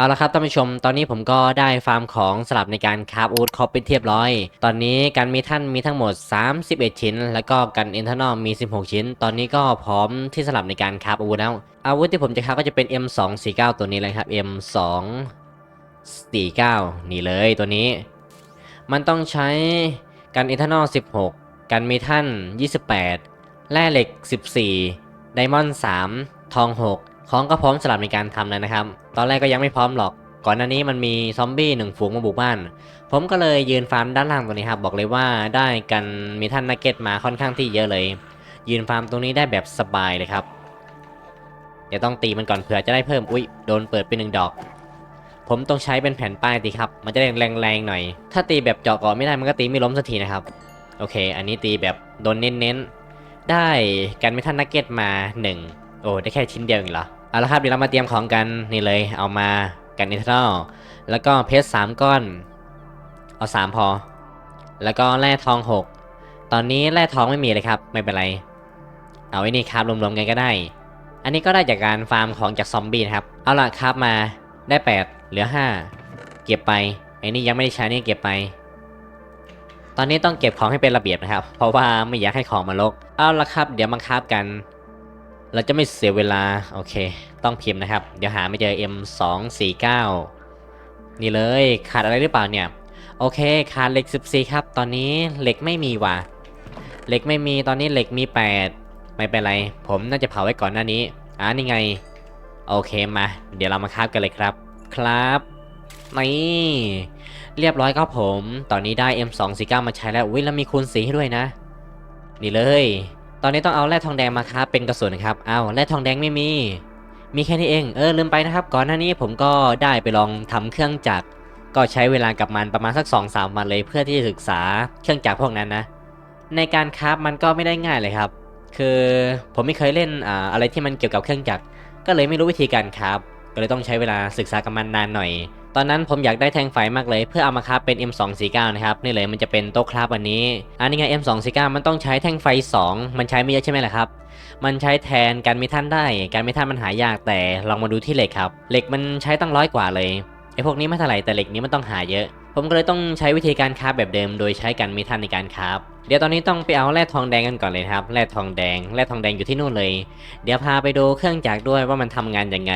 เอาละครับท่านผู้ชม ตอนนี้ผมก็ได้ฟาร์มของสลับในการคาฟอูดครบเป็นเทียบร้อย ตอนนี้การมีท่านมีทั้งหมด 31 ชิ้น แล้วก็กันอินเทอร์นอลมี 16 ชิ้น ตอนนี้ก็พร้อมที่สลับในการคาฟอาวุธแล้ว อาวุธที่ผมจะคาฟก็จะเป็น M249 ตัวนี้เลยครับ M249 นี่เลยตัวนี้ มันต้องใช้กันอินเทอร์นอล16 กันมีท่าน 28 แร่เหล็ก 14 ไดมอนด์ 3 ทอง 6 ของก็พร้อมสลับในการทำแล้วนะครับ ตอนแรกก็ยังไม่พร้อมหรอก ก่อนหน้านี้มันมีซอมบี้หนึ่งฝูงมาบุกบ้าน ผมก็เลยยืนฟาร์มด้านล่างตัวนี้ครับ บอกเลยว่าได้กันมีท่านนักเก็ตมาค่อนข้างที่เยอะเลย ยืนฟาร์มตรงนี้ได้แบบสบายเลยครับเดี๋ยวต้องตีมันก่อนเผื่อจะได้เพิ่ม อุ๊ย โดนเปิดเป็นหนึ่งดอก ผมต้องใช้เป็นแผ่นป้ายตีครับ มันจะได้แรงหน่อย ถ้าตีแบบเจาะก่อนไม่ได้มันก็ตีไม่ล้มสักทีนะครับ โอเค อันนี้ตีแบบโดนเน้นๆ ได้กันไม่ท่านนักเก็ตมา 1 โอ้ ได้แค่ชิ้นเดียวเองเหรอ เอาละครับเดี๋ยวเรามาเตรียมของกันนี่เลย เอามากันอินเทอร์นอลแล้วก็เพชรสามก้อน เอาสามพอ แล้วก็แร่ทองหกตอนนี้แร่ทองไม่มีเลยครับไม่เป็นไร เอาไว้นี่ครับรวมๆกันก็ได้ อันนี้ก็ได้จากการฟาร์มของจากซอมบี้นะครับ เอาละครับมาได้ 8 เหลือ 5 เก็บไปไอ้นี่ยังไม่ได้ใช้นี่เก็บไป ตอนนี้ต้องเก็บของให้เป็นระเบียบนะครับ เพราะว่าไม่อยากให้ของมาลกเอาละครับ เดี๋ยวมาคาบกัน เราจะไม่เสียเวลา โอเค ต้องพิมพ์นะครับ เดี๋ยวหาไม่เจอ M249 นี่เลยขาดอะไรหรือเปล่าเนี่ย โอเค ขาดเหล็ก 14 ครับ ตอนนี้เหล็กไม่มีว่ะเหล็กไม่มีตอนนี้เหล็กมี 8 ไม่เป็นไร ผมน่าจะเผาไว้ก่อนหน้านี้อ่านี่ไง โอเคมา เดี๋ยวเรามาคราบกันเลยครับ ครับนี่เรียบร้อยครับผม ตอนนี้ได้ M249 มาใช้แล้วอุ้ยแล้วมีคูณสีให้ด้วยนะ นี่เลย ตอนนี้ต้องเอาแร่ทองแดงมาครับเป็นกระสุนนะครับเอาแร่ทองแดงไม่มี มีแค่นี้เอง เออลืมไปนะครับ ก่อนหน้านี้ผมก็ได้ไปลองทำเครื่องจักร ก็ใช้เวลากับมันประมาณสัก2อสามวันเลยเพื่อที่จะศึกษาเครื่องจักรพวกนั้นนะ ในการคราฟมันก็ไม่ได้ง่ายเลยครับ คือผมไม่เคยเล่นอ่าอะไรที่มันเกี่ยวกับเครื่องจักร ก็เลยไม่รู้วิธีการคราฟ ก็เลยต้องใช้เวลาศึกษากับมันนานหน่อย ตอนนั้นผมอยากได้แท่งไฟมากเลยเพื่อเอามาคราฟเป็น M249 นะครับนี่เลยมันจะเป็นโต๊ะคราฟอันนี้อันนี้ไง M249 มันต้องใช้แท่งไฟ 2 มันใช้ไม่เยอะใช่ไหมล่ะครับ มันใช้แทนการมีท่านได้การมีท่านมันหายากแต่ลองมาดูที่เหล็กครับเหล็กมันใช้ตั้งร้อยกว่าเลยไอ้พวกนี้ไม่เท่าไหร่แต่เหล็กนี้มันต้องหาเยอะ ผมก็เลยต้องใช้วิธีการคราฟแบบเดิม โดยใช้การมีท่านในการคราฟเดี๋ยวตอนนี้ต้องไปเอาแร่ทองแดงกันก่อนเลยครับแร่ทองแดงแร่ทองแดงอยู่ที่นู่นเลย เดี๋ยวพาไปดูเครื่องจักรด้วยว่ามันทำงานยังไง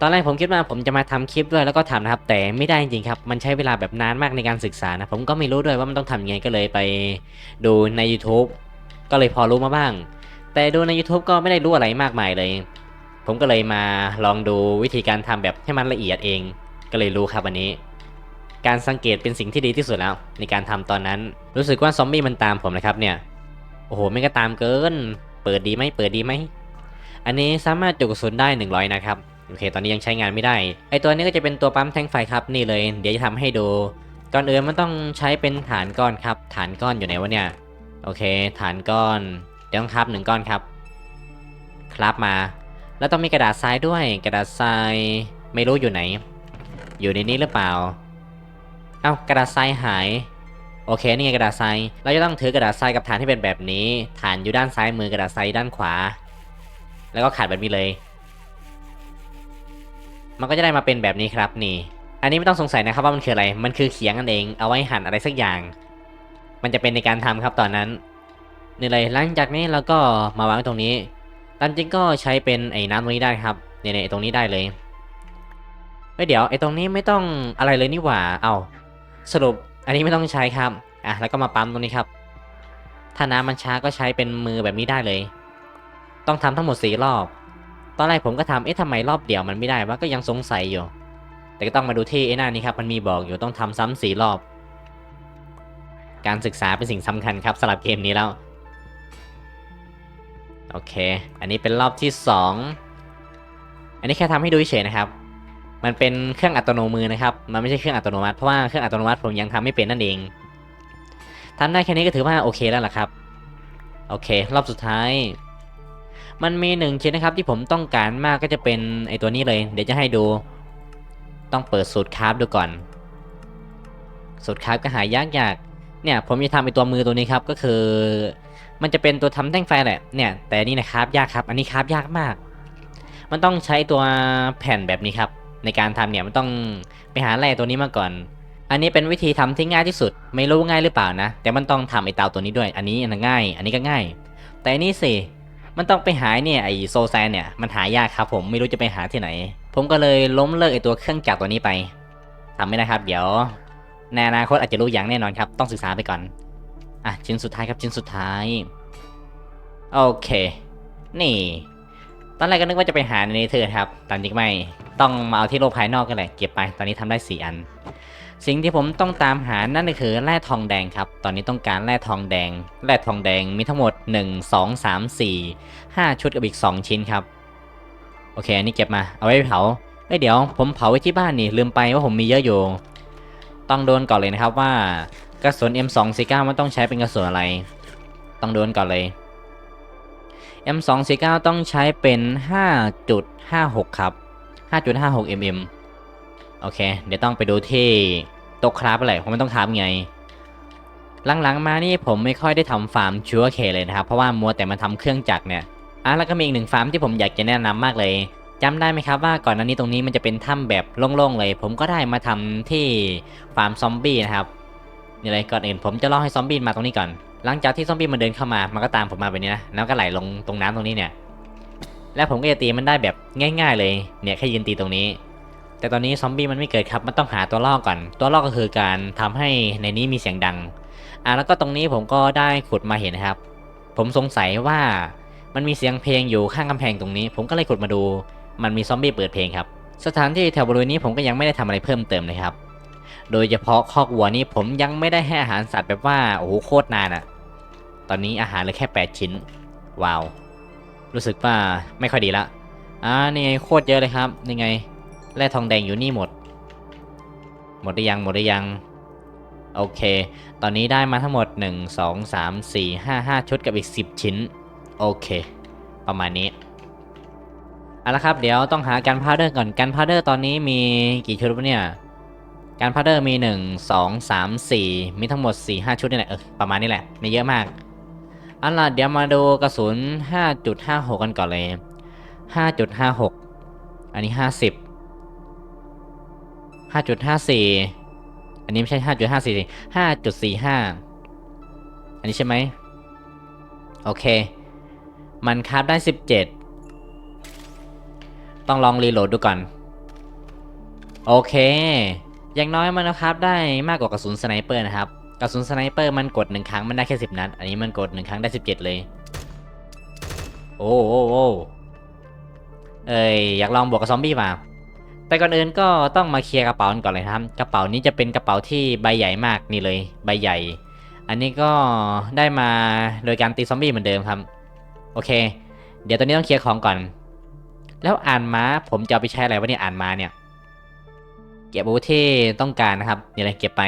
ตอนแรกผมคิดว่าผมจะมาทำคลิปด้วยแล้วก็ทำนะครับ แต่ไม่ได้จริงครับ มันใช้เวลาแบบนานมากในการศึกษานะ ผมก็ไม่รู้ด้วยว่ามันต้องทำยังไงก็เลยไปดูใน YouTube ก็เลยพอรู้มาบ้าง แต่ดูใน YouTube ก็ไม่ได้รู้อะไรมากมายเลย ผมก็เลยมาลองดูวิธีการทำแบบให้มันละเอียดเอง ก็เลยรู้ครับวันนี้ การสังเกตเป็นสิ่งที่ดีที่สุดแล้ว ในการทำตอนนั้น รู้สึกว่าซอมบี้มันตามผมนะครับเนี่ยโอ้โหไม่ก็ตามเกิน เปิดดีไหมเปิดดีไหมอันนี้สามารถจุกระสุนได้ 100 นะครับโอเคตอนนี้ยังใช้งานไม่ได้ไอตัวนี้ก็จะเป็นตัวปั๊มแท่งไฟครับนี่เลย เดี๋ยวจะทำให้ดูก่อนอื่นมันต้องใช้เป็นฐานก้อนครับ ฐานก้อนอยู่ไหนวะเนี่ยโอเค ฐานก้อนเดี๋ยวต้องครับหนึ่งก้อนครับ ครับมา แล้วต้องมีกระดาษทรายด้วย กระดาษทรายไม่รู้อยู่ไหน อยู่ในนี้หรือเปล่า เอ้ากระดาษทรายหาย โอเค นี่ไงกระดาษทรายเราจะต้องถือกระดาษทรายกับฐานที่เป็นแบบนี้ ฐานอยู่ด้านซ้ายมือกระดาษทรายด้านขวา แล้วก็ขาดแบบนี้เลย มันก็จะได้มาเป็นแบบนี้ครับนี่ อันนี้ไม่ต้องสงสัยนะครับว่ามันคืออะไร มันคือเขียงนั่นเอง เอาไว้หั่นอะไรสักอย่าง มันจะเป็นในการทำครับตอนนั้นนี่เลยหลังจากนี้เราก็มาวางตรงนี้ตามจริงก็ใช้เป็นไอ้น้ำตรงนี้ได้ครับเนี่ยๆตรงนี้ได้เลยเฮ้ยเดี๋ยวไอ้ตรงนี้ไม่ต้องอะไรเลยนี่หว่า เอา สรุปอันนี้ไม่ต้องใช้ครับ อะแล้วก็มาปั๊มตรงนี้ครับ ถ้าน้ำมันช้าก็ใช้เป็นมือแบบนี้ได้เลย ต้องทำทั้งหมดสี่รอบ ตอนแรกผมก็ทำเอ๊ะทำไมรอบเดียวมันไม่ได้วะก็ยังสงสัยอยู่ แต่ก็ต้องมาดูที่ไอ้หน้านี้ครับ มันมีบอกอยู่ต้องทำซ้ำสี่รอบ การศึกษาเป็นสิ่งสำคัญครับสำหรับเกมนี้แล้ว โอเค อันนี้เป็นรอบที่สองอันนี้แค่ทำให้ดูเฉยนะครับ มันเป็นเครื่องอัตโนมือนะครับ มันไม่ใช่เครื่องอัตโนมัติ เพราะว่าเครื่องอัตโนมัติผมยังทำไม่เป็นนั่นเองทำได้แค่นี้ก็ถือว่าโอเคแล้วล่ะครับ โอเค รอบสุดท้าย มันมีหนึ่งชิ้นนะครับที่ผมต้องการมากก็จะเป็นไอตัวนี้เลย เดี๋ยวจะให้ดู ต้องเปิดสูตรคราฟดูก่อน สูตรคราฟก็หายากยากเนี่ยผมจะทำไอตัวมือตัวนี้ครับก็คือ มันจะเป็นตัวทำแท่งไฟแหละ เนี่ย แต่นี่นะครับยากครับ อันนี้ครับยากมาก มันต้องใช้ตัวแผ่นแบบนี้ครับ ในการทำเนี่ยมันต้องไปหาแร่ตัวนี้มาก่อน อันนี้เป็นวิธีทำที่ง่ายที่สุด ไม่รู้ง่ายหรือเปล่านะ แต่มันต้องทำไอเตาตัวนี้ด้วย อันนี้อันง่าย อันนี้ก็ง่าย แต่อันนี้สิมันต้องไปหาเนี่ยไอโซแซนเนี่ยมันหายากครับผมไม่รู้จะไปหาที่ไหน ผมก็เลยล้มเลิกไอตัวเครื่องจักรตัวนี้ไปทำไม่ได้ครับ เดี๋ยวในอนาคตอาจจะรู้อย่างแน่นอนครับ ต้องศึกษาไปก่อนอะชิ้นสุดท้ายครับชิ้นสุดท้าย โอเค นี่ อนแรกก็นึกว่าจะไปหาในเนเธอร์ครับแต่จริงไม่ต้องมาเอาที่โลกภายนอกกันเลยเก็บไป ตอนนี้ทำได้ 4 อัน สิ่งที่ผมต้องตามหานั่นก็คือแร่ทองแดงครับ ตอนนี้ต้องการแร่ทองแดง แร่ทองแดงมีทั้งหมด 1 2 3 4 5 ชุดกับอีก 2 ชิ้นครับ โอเค อันนี้เก็บมาเอาไว้เผาเอ้ยเดี๋ยว ผมเผาไว้ที่บ้านนี่ลืมไปว่าผมมีเยอะอยู่ ต้องโดนก่อนเลยนะครับว่ากระสุน M249 มันต้องใช้เป็นกระสุนอะไร ต้องโดนก่อนเลย M249 ต้องใช้เป็น 5.56 ครับ 5.56 mm โอเค เดี๋ยวต้องไปดูที่โต๊ะคราฟอะไรผมไม่ต้องทำไง หลังๆมานี่ผมไม่ค่อยได้ทำฟาร์มชัวเคเลยนะครับ เพราะว่ามัวแต่มาทำเครื่องจักรเนี่ยอะแล้วก็มีอีกหนึ่งฟาร์มที่ผมอยากจะแนะนำมากเลยจำได้ไหมครับว่าก่อนหน้านี้ตรงนี้มันจะเป็นถ้ำแบบโล่งๆเลย ผมก็ได้มาทำที่ฟาร์มซอมบี้นะครับนี่เลยก่อนอื่นผมจะล่อให้ซอมบี้มาตรงนี้ก่อน หลังจากที่ซอมบี้มันเดินเข้ามา มันก็ตามผมมาแบบนี้นะ แล้วก็ไหลลงตรงน้ำตรงนี้เนี่ย แล้วผมก็จะตีมันได้แบบง่าย ๆ เลย เนี่ยแค่ยืนตีตรงนี้ แต่ตอนนี้ซอมบี้มันไม่เกิดครับ มันต้องหาตัวล่อก่อน ตัวล่อก็คือการทำให้ในนี้มีเสียงดัง อะแล้วก็ตรงนี้ผมก็ได้ขุดมาเห็นนะครับ ผมสงสัยว่ามันมีเสียงเพลงอยู่ข้างกำแพงตรงนี้ ผมก็เลยขุดมาดู มันมีซอมบี้เปิดเพลงครับ สถานที่แถวบริเวณนี้ผมก็ยังไม่ได้ทำอะไรเพิ่มเติมเลยครับ โดยเฉพาะคอกวัวนี่ผมยังไม่ได้ให้อาหารสัตว์แบบว่าโอ้โหโคตรนานอะตอนนี้อาหารเหลือแค่ 8 ชิ้น ว้าว รู้สึกว่าไม่ค่อยดีละอ่านี่ไงโคตรเยอะเลยครับนี่ไงแร่ทองแดงอยู่นี่หมด หมดได้ยังหมดได้ยังโอเค ตอนนี้ได้มาทั้งหมด 1 2 3 4 5 5 ชุดกับอีก 10 ชิ้น โอเค ประมาณนี้ เอาละครับ เดี๋ยวต้องหาการพาวเดอร์ก่อน การพาวเดอร์ตอนนี้มีกี่ชุดวะเนี่ย การพาวเดอร์มี 1 2 3 4 มีทั้งหมด 4 5 ชุดนี่แหละเออประมาณนี้แหละไม่เยอะมากเอาละเดี๋ยวมาดูกระสุน 5.56 กันก่อนเลย 5.56 อันนี้ 50 5.54 อันนี้ไม่ใช่ 5.54สิ5.45 อันนี้ใช่ไหมโอเค มันคราฟได้ 17 ต้องลองรีโหลดดูก่อน โอเค อย่างน้อยมันนะครับได้มากกว่ากระสุนสไนเปอร์นะครับ กระสุนสไนเปอร์มันกดหนึ่งครั้งมันได้แค่10นัด อันนี้มันกดหนึ่งครั้งได้17เลย โอ้โอ้โอ้เอ้ยอยากลองบวกกับซอมบี้มาแต่ก่อนอื่นก็ต้องมาเคลียร์กระเป๋าก่อนเลยครับ กระเป๋านี้จะเป็นกระเป๋าที่ใบใหญ่มากนี่เลย ใบใหญ่ อันนี้ก็ได้มาโดยการตีซอมบี้เหมือนเดิมครับ โอเค เดี๋ยวตอนนี้ต้องเคลียร์ของก่อน แล้วอ่านม้าผมจะเอาไปใช้อะไรวะเนี่ยอ่านม้าเนี่ย เก็บอาวุธที่ต้องการนะครับนี่เลยเก็บไป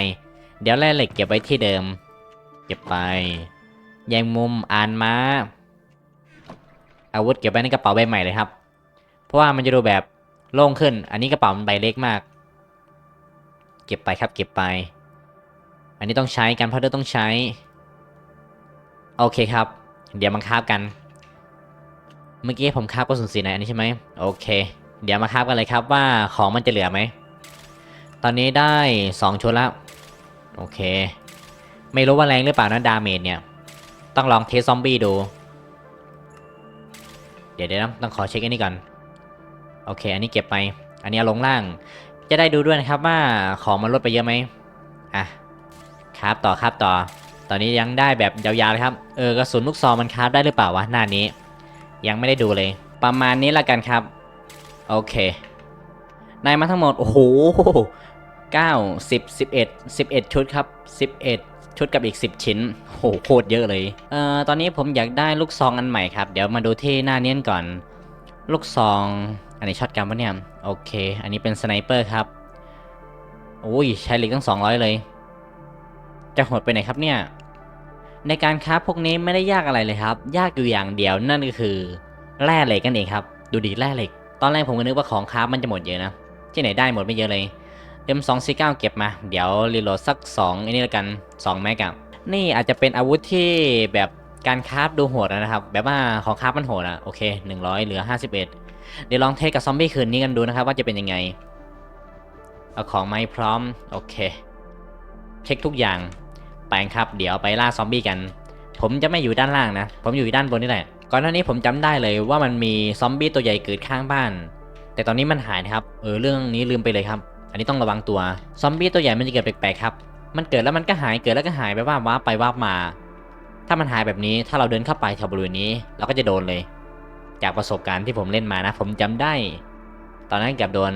เดี๋ยวแร่เหล็กเก็บไว้ที่เดิม เก็บไปแยงมุมอ่านม้า อาวุธเก็บไว้ในกระเป๋าใบใหม่เลยครับ เพราะว่ามันจะดูแบบโล่งขึ้น อันนี้กระเป๋ามันใบเล็กมาก เก็บไปครับ เก็บไป อันนี้ต้องใช้การพัดเดอร์ต้องใช้ โอเคครับ เดี๋ยวมาคาบกัน เมื่อกี้ผมคาบกระสุนสีไหนอันนี้ใช่ไหมโอเค เดี๋ยวมาคาบกันเลยครับว่าของมันจะเหลือไหม ตอนนี้ได้ 2 ชุดแล้ว โอเค ไม่รู้ว่าแรงหรือเปล่านะดาเมจเนี่ย ต้องลองเทสซอมบี้ดู เดี๋ยวเดี๋ยวนะต้องขอเช็คอันนี้ก่อน โอเค อันนี้เก็บไป อันนี้ลงล่าง จะได้ดูด้วยนะครับว่าของมันลดไปเยอะไหมอะครับต่อครับต่อ ตอนนี้ยังได้แบบยาวๆเลยครับ เออกระสุนลูกซองมันคราฟได้หรือเปล่าวะหน้านี้ ยังไม่ได้ดูเลย ประมาณนี้ละกันครับ โอเค ได้มาทั้งหมด โอ้โห 9 10 11 11 ชุดครับ 11 ชุดกับอีก 10 ชิ้น โหโคตรเยอะเลย เอ่อ ตอนนี้ผมอยากได้ลูกซองอันใหม่ครับ เดี๋ยวมาดูที่หน้าเนี้ยก่อน ลูกซอง อันนี้ช็อตกันปะเนี่ย โอเค อันนี้เป็นสไนเปอร์ครับโอ้ย ใช้เหล็กตั้ง 200 เลย จะหดไปไหนครับเนี่ย ในการคราพวกนี้ไม่ได้ยากอะไรเลยครับ ยากอยู่อย่างเดียวนั่นก็คือ แร่เหล็กกันเองครับ ดูดีแร่เหล็ก ตอนแรกผมก็นึกว่าของครามันจะหมดเยอะนะ ที่ไหนได้หมดไม่เยอะเลย M249 เก็บมา เดี๋ยวรีโหลดสัก2อันนี้ละกัน2แม็กอะนี่อาจจะเป็นอาวุธที่แบบการคราฟดูโหดนะครับ แบบว่าของคราฟมันโหดอะโอเค 100 เหลือ 51 เดี๋ยวลองเทสกับซอมบี้คืนนี้กันดูนะครับว่าจะเป็นยังไง เอาของไม้พร้อม โอเค เช็คทุกอย่างแปลงครับ เดี๋ยวไปล่าซอมบี้กัน ผมจะไม่อยู่ด้านล่างนะ ผมอยู่ด้านบนนี่แหละ ก่อนหน้านี้ผมจำได้เลยว่ามันมีซอมบี้ตัวใหญ่เกิดข้างบ้าน แต่ตอนนี้มันหายนะครับ เออเรื่องนี้ลืมไปเลยครับ อันนี้ต้องระวังตัว ซอมบี้ตัวใหญ่มันจะเกิดแปลกๆครับ มันเกิดแล้วมันก็หายเกิดแล้วก็หายไปว่าว่าไปว่ามา ถ้ามันหายแบบนี้ถ้าเราเดินเข้าไปแถวบริเวณนี้ เราก็จะโดนเลย จากประสบการณ์ที่ผมเล่นมานะ ผมจำได้ ตอนนั้นเกือบโดน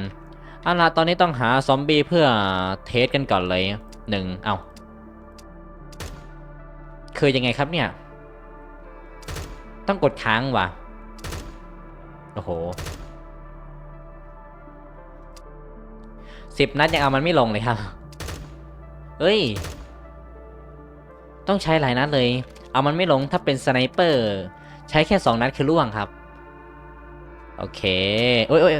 เอาล่ะตอนนี้ต้องหาซอมบี้เพื่อเทสกันก่อนเลยหนึ่งเอาคือยังไงครับเนี่ย ต้องกดค้างว่ะโอ้โห สิบนัดยังเอามันไม่ลงเลยครับ เอ้ย ต้องใช้หลายนัดเลย เอามันไม่ลงถ้าเป็นสไนเปอร์ ใช้แค่สองนัดคือล่วงครับ โอเคโอ้ยโอ้ย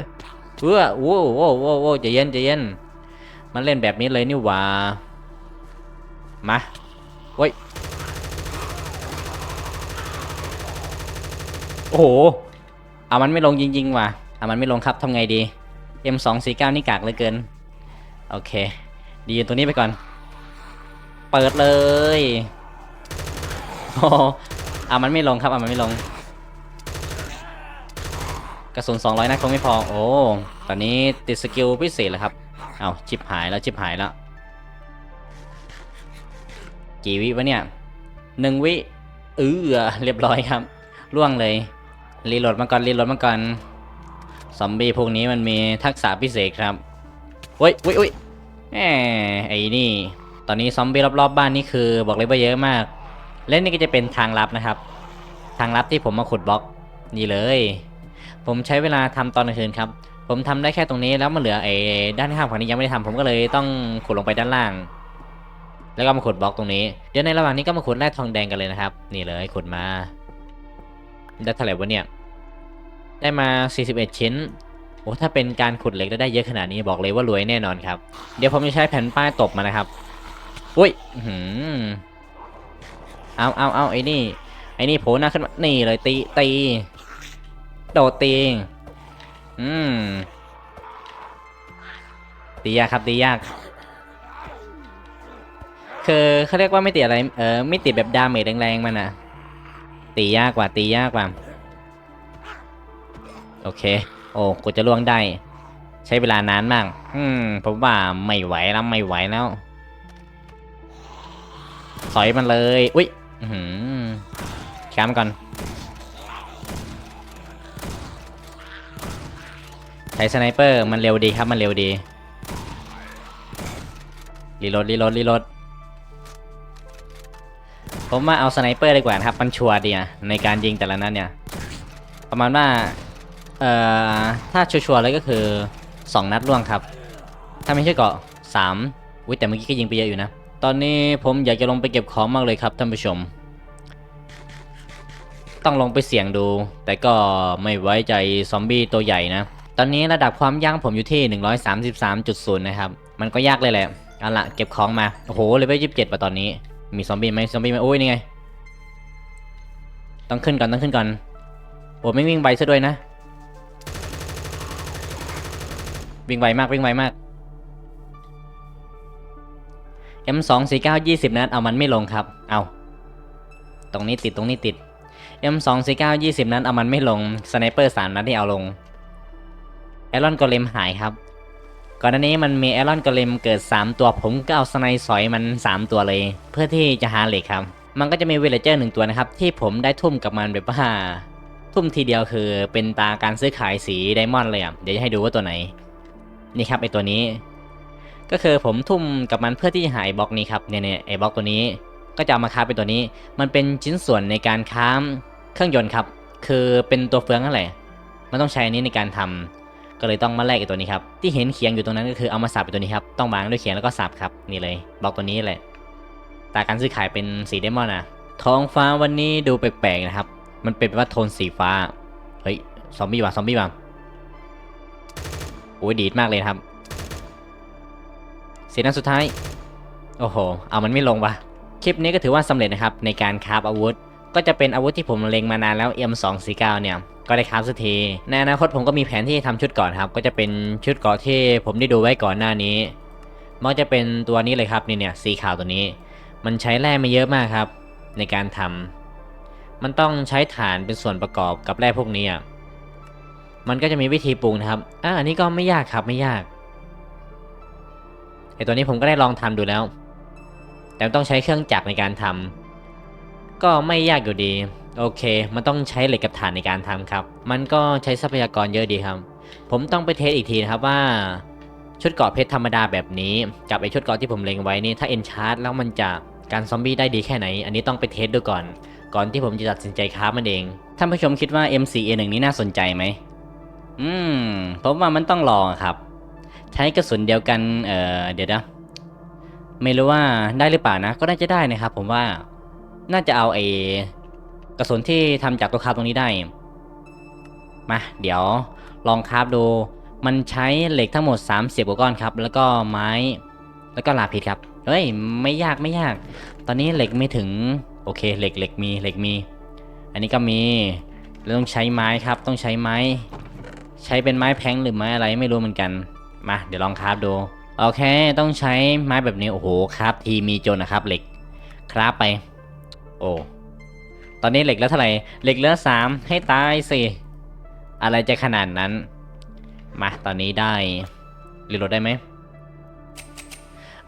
เว้อโว้โว้โว้โว้ใจเย็นใจเย็น มันเล่นแบบนี้เลยนี่หว่า มาโอ้ย โอ้โห เอามันไม่ลงจริงๆว่ะ เอามันไม่ลงครับทำไงดี M249 นี่กากเหลือเกิน โอเค ดีตัวนี้ไปก่อน เปิดเลยโอ้โหเอามันไม่ลงครับเอามันไม่ลง กระสุน200นัดคงไม่พอ โอ้ ตอนนี้ติดสกิลพิเศษแล้วครับ เอาชิบหายแล้วชิบหายแล้ว กี่วิวะเนี่ยหนึ่งวิเออเรียบร้อยครับ ล่วงเลย รีโหลดมาก่อน รีโหลดมาก่อน ซอมบี้พวกนี้มันมีทักษะพิเศษครับ เฮ้ยเฮ้ยเฮ้ยแหมไอ้นี่ ตอนนี้ซอมบี้รอบๆบบ้านนี่คือบอกเลยว่าเยอะมาก และนี่ก็จะเป็นทางลับนะครับ ทางลับที่ผมมาขุดบล็อกนี่เลย ผมใช้เวลาทำตอนกลางคืนครับ ผมทำได้แค่ตรงนี้แล้วมันเหลือไอ้ด้านข้างฝั่งนี้ยังไม่ได้ทำผมก็เลยต้องขุดลงไปด้านล่าง แล้วก็มาขุดบล็อกตรงนี้ เดี๋ยวในระหว่างนี้ก็มาขุดแร่ทองแดงกันเลยนะครับ นี่เลยขุดมา ได้เท่าไหร่วะเนี่ย ได้มา 41 ชิ้น โอ้ถ้าเป็นการขุดเหล็กแล้วได้เยอะขนาดนี้บอกเลยว่ารวยแน่นอนครับ เดี๋ยวผมจะใช้แผ่นป้ายตบมานะครับอุ้ยอื้อหือเอาเอาเอาไอ้นี่ ไอ้นี่โผล่หน้าขึ้นมานี่เลยตีตีโดดตีอืมตียากครับตียากคือเขาเรียกว่าไม่ติดอะไรเออไม่ติดแบบดาเมจแรงๆมันอะตียากกว่าตียากกว่า โอเค โอ้กูจะล่วงได้ ใช้เวลานานมาก อืมผมว่าไม่ไหวแล้วไม่ไหวแล้ว สอยมันเลย อุ้ยหือข้ามก่อน ใช้สไนเปอร์มันเร็วดีครับ มันเร็วดี รีโหลดรีโหลดรีโหลดผมว่าเอาสไนเปอร์ดีกว่านะครับ มันชัวร์ดีอะในการยิงแต่ละนัดเนี่ย ประมาณว่า เอ่อ ถ้าชัวร์ๆเลยก็คือ 2 นัดล่วงครับ ถ้าไม่ใช่เกาะ3อุ้ยแต่เมื่อกี้ก็ยิงไปเยอะอยู่นะ ตอนนี้ผมอยากจะลงไปเก็บของมากเลยครับท่านผู้ชม ต้องลงไปเสี่ยงดู แต่ก็ไม่ไว้ใจซอมบี้ตัวใหญ่นะ ตอนนี้ระดับความยากผมอยู่ที่ 133.0 นะครับ มันก็ยากเลยแหละเอาละเก็บของมา โอ้โหเลเวล27ป่ะตอนนี้ มีซอมบี้ไหมซอมบี้ไหมโอ้ยนี่ไง ต้องขึ้นก่อนต้องขึ้นก่อนโอ้ไม่วิ่งไวซะด้วยนะ วิ่งไวมากวิ่งไวมาก M249 20 นัด เอามันไม่ลงครับ เอาตรงนี้ติดตรงนี้ติด M249 20 นัด เอามันไม่ลง สไนเปอร์3นัดที่เอาลงแอรอนกอเลมหายครับ ก่อนหน้านี้มันมีแอรอนกอเลมเกิด 3 ตัวผมก็เอาสไนสอยมัน 3 ตัวเลย เพื่อที่จะหาเหล็กครับ มันก็จะมีเวลเจอร์หนึ่งตัวนะครับ ที่ผมได้ทุ่มกับมันแบบว่าทุ่มทีเดียวคือเป็นตาการซื้อขายสีไดมอนด์เลยอะ เดี๋ยวจะให้ดูว่าตัวไหน นี่ครับไอตัวนี้ ก็คือผมทุ่มกับมันเพื่อที่จะหาไอบล็อกนี้ครับเนี่ยเนี่ยไอบล็อกตัวนี้ ก็จะเอามาค้าเป็นตัวนี้ มันเป็นชิ้นส่วนในการค้ามเครื่องยนต์ครับ คือเป็นตัวเฟืองนั่นแหละมันต้องใช้อันนี้ในการทำก็เลยต้องมาแลกไอตัวนี้ครับ ที่เห็นเขียงอยู่ตรงนั้นก็คือเอามาสับไอตัวนี้ครับ ต้องวางด้วยเขียงแล้วก็สับครับ นี่เลยบล็อกตัวนี้แหละตาการซื้อขายเป็นสีเดมอนอะท้องฟ้าวันนี้ดูแปลกๆนะครับ มันเป็นว่าโทนสีฟ้า เฮ้ย ซอมบี้ว่ะ ซอมบี้ว่ะ โอ้ยดีดมากเลยครับสีนัดสุดท้าย โอ้โห เอามันไม่ลงวะคลิปนี้ก็ถือว่าสำเร็จนะครับ ในการคราฟอาวุธ ก็จะเป็นอาวุธที่ผมเล็งมานานแล้ว M249 เนี่ย ก็ได้คราฟสักที ในอนาคตผมก็มีแผนที่จะทำชุดก่อนครับ ก็จะเป็นชุดเกราะที่ผมได้ดูไว้ก่อนหน้านี้ มันจะเป็นตัวนี้เลยครับนี่เนี่ยสีขาวตัวนี้ มันใช้แร่ไม่เยอะมากครับ ในการทำมันต้องใช้ฐานเป็นส่วนประกอบกับแร่พวกนี้อะ มันก็จะมีวิธีปรุงนะครับอะอันนี้ก็ไม่ยากครับไม่ยากไอตัวนี้ผมก็ได้ลองทำดูแล้ว แต่ต้องใช้เครื่องจักรในการทำก็ไม่ยากอยู่ดี โอเค มันต้องใช้เหล็กกับถ่านในการทำครับ มันก็ใช้ทรัพยากรเยอะดีครับ ผมต้องไปเทสอีกทีนะครับว่าชุดเกาะเพชรธรรมดาแบบนี้ กับไอชุดเกาะที่ผมเล็งไว้นี่ถ้าเอนชาร์แล้วมันจะการซอมบี้ได้ดีแค่ไหน อันนี้ต้องไปเทสดูก่อน ก่อนที่ผมจะตัดสินใจค้ามันเองท่านผู้ชมคิดว่า M4A1 นี้น่าสนใจไหม อืมผมว่ามันต้องลองครับ ใช้กระสุนเดียวกันเอ่อเดี๋ยวนะไม่รู้ว่าได้หรือเปล่านะ ก็น่าจะได้นะครับ ผมว่าน่าจะเอาไอ้กระสุนที่ทำจากตัวคาฟตรงนี้ได้มาเดี๋ยวลองคาฟดู มันใช้เหล็กทั้งหมด30กว่าก้อนครับ แล้วก็ไม้ แล้วก็ลาพิษครับเฮ้ยไม่ยากไม่ยาก ตอนนี้เหล็กไม่ถึงโอเคเหล็กเหล็กมีเหล็กมี อันนี้ก็มีแล้วต้องใช้ไม้ครับ ต้องใช้ไม้ ใช้เป็นไม้แพงหรือไม้อะไรไม่รู้เหมือนกัน มา เดี๋ยวลองคราฟดู โอเค ต้องใช้ไม้แบบนี้ โอ้โหครับทีมีจนนะครับเหล็ก คราฟไป โอ้ ตอนนี้เหล็กแล้วเท่าไหร่ เหล็กเหลือสามให้ตายสิ อะไรจะขนาดนั้น มา ตอนนี้ได้รีโหลดได้ไหม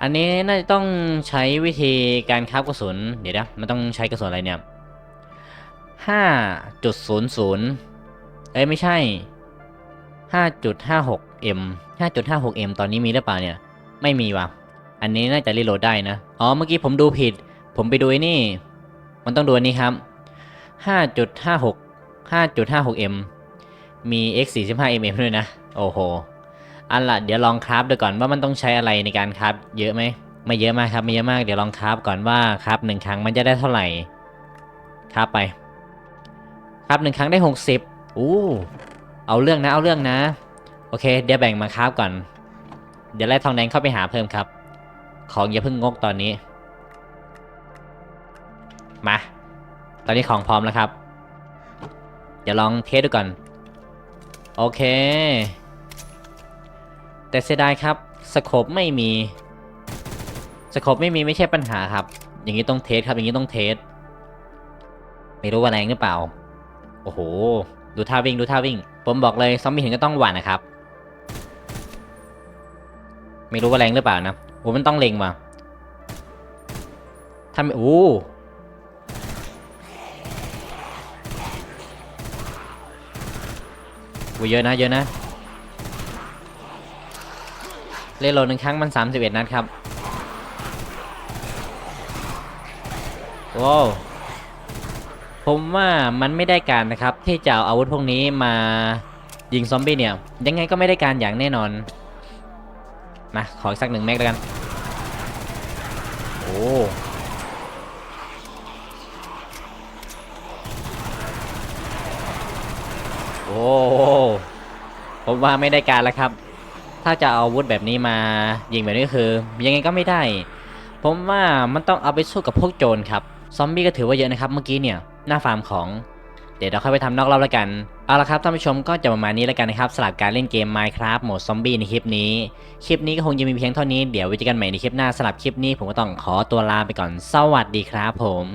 อันนี้น่าจะต้องใช้วิธีการคราฟกระสุน เดี๋ยวนะ มันต้องใช้กระสุนอะไรเนี่ยห้าจุดศูนย์ศูนย์เอ้ยไม่ใช่ 5.56m 5.56m ตอนนี้มีหรือเปล่าเนี่ย ไม่มีว่ะ อันนี้น่าจะรีโหลดได้นะ อ๋อ เมื่อกี้ผมดูผิด ผมไปดูไอ้นี่ มันต้องดูอันนี้ครับ 5.56 5.56m มี x 45 mm ด้วยนะ โอ้โห อันละเดี๋ยวลองคราฟดูก่อนว่ามันต้องใช้อะไรในการคราฟเยอะไหม ไม่เยอะมากครับ ไม่เยอะมาก เดี๋ยวลองคราฟก่อนว่าคราฟหนึ่งครั้งมันจะได้เท่าไหร่ คราฟไป คราฟหนึ่งครั้งได้ 60 อู้ เอาเรื่องนะเอาเรื่องนะ โอเค เดี๋ยวแบ่งมาคราฟก่อน เดี๋ยวไล่ทองแดงเข้าไปหาเพิ่มครับ ของอย่าเพิ่งงกตอนนี้ มา ตอนนี้ของพร้อมแล้วครับ เดี๋ยวลองเทสดูก่อน โอเค แต่เสียดายครับ สโคปไม่มี สโคปไม่มีไม่ใช่ปัญหาครับ อย่างนี้ต้องเทสครับ อย่างนี้ต้องเทส ไม่รู้ว่าแรงหรือเปล่า โอ้โห ดูท่าวิ่ง ดูท่าวิ่ง ผมบอกเลยซอมบี้เห็นก็ต้องหวานนะครับ ไม่รู้ว่าแรงหรือเปล่านะโอ้มันต้องเล็งว่ะถ้าไม่โอ้โหเยอะนะเยอะนะ เล่นโหลดหนึ่งครั้งมัน 31 นัดครับ ว้าว ผมว่ามันไม่ได้การนะครับ ที่จะเอาอาวุธพวกนี้มายิงซอมบี้เนี่ย ยังไงก็ไม่ได้การอย่างแน่นอน มาขออีกสักหนึ่งแม็กแล้วกัน โอ้โอ้ผมว่าไม่ได้การแล้วครับ ถ้าจะเอาอาวุธแบบนี้มายิงแบบนี้ก็คือ ยังไงก็ไม่ได้ ผมว่ามันต้องเอาไปสู้กับพวกโจรครับ ซอมบี้ก็ถือว่าเยอะนะครับเมื่อกี้เนี่ย หน้าฟาร์มของ เดี๋ยวเราค่อยไปทำนอกรอบแล้วกัน เอาละครับท่านผู้ชมก็จะประมาณนี้แล้วกันนะครับสำหรับการเล่นเกม Minecraft โหมดซอมบี้ในคลิปนี้ คลิปนี้ก็คงจะมีเพียงเท่านี้ เดี๋ยวไว้เจอกันใหม่ในคลิปหน้าสำหรับคลิปนี้ผมก็ต้องขอตัวลาไปก่อน สวัสดีครับผม